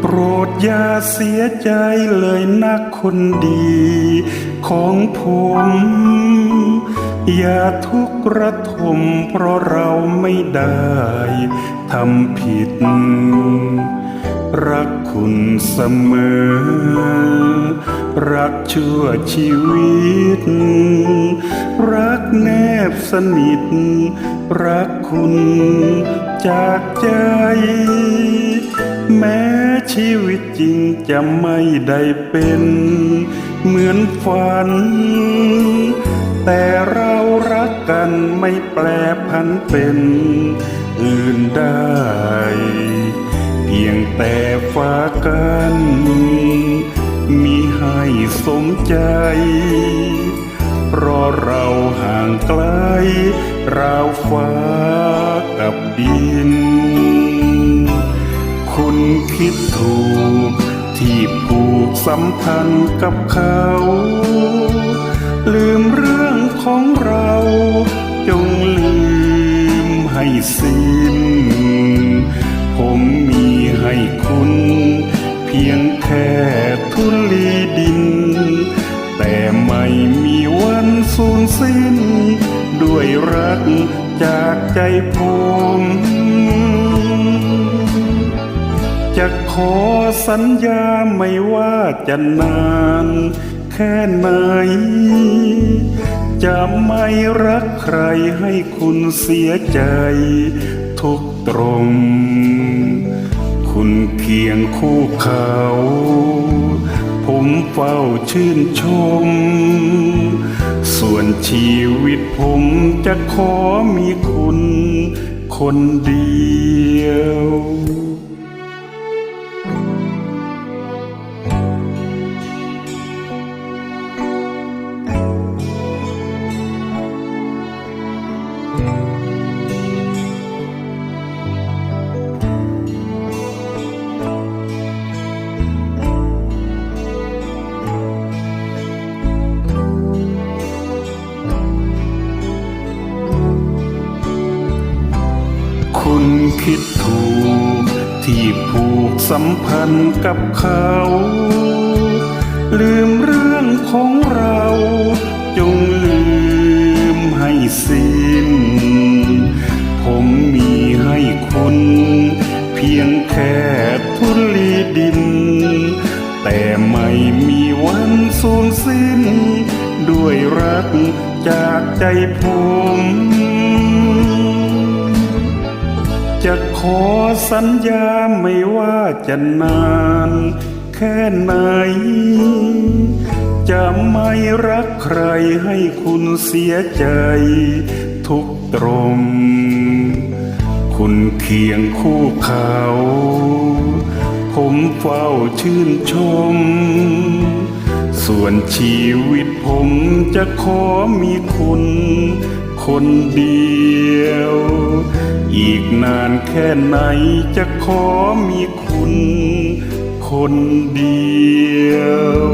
โปรดอย่าเสียใจเลยนักคนดีของผม อย่าทุกข์ระทมเพราะเราไม่ได้ทำผิด รักคุณเสมอ รักชั่วชีวิต รักแนบสนิท รักคุณจากใจ แม้ชีวิตจริงจะไม่ได้เป็น เหมือนฝัน แต่เรารักกันไม่แปรพันเป็น อื่นได้ พียงแต่ฟ้ากันมีให้สมใจ เพราะเราห่างไกลราวฟ้ากับดิน คุณคิดถูกที่ผูกสัมพันธ์กับเขา ลืมเรื่องของเรา จงลืมให้สิ้น ผมมีให้คุณ เพียงแค่ทุลีดิน แต่ไม่มีวันสูญสิ้น ด้วยรักจากใจผมจะขอสัญญาไม่ว่าจะนานแค่ไหน จะไม่รักใครให้คุณเสียใจ ทุกตรง คุณเคียงคู่เขา ผมเฝ้าชื่นชม ส่วนชีวิตผมจะขอมีคุณคนเดียว คุณคิดถูก ที่ผูกสัมพันธ์กับเขา ลืมเรื่องของเรา จงลืมให้สิ้น ผมมีให้คุณ เพียงแค่ทุลีดิน แต่ไม่มีวันสูญสิ้น ด้วยรักจากใจผม จะขอสัญญาไม่ว่าจะนาน แค่ไหน จะไม่รักใครให้คุณเสียใจ ทุกตรง คุณเคียงคู่เขา ผมเฝ้าชื่นชม ส่วนชีวิตผมจะขอมีคุณ คนเดียว อีกนานแค่ไหนจะขอมีคุณ คนเดียว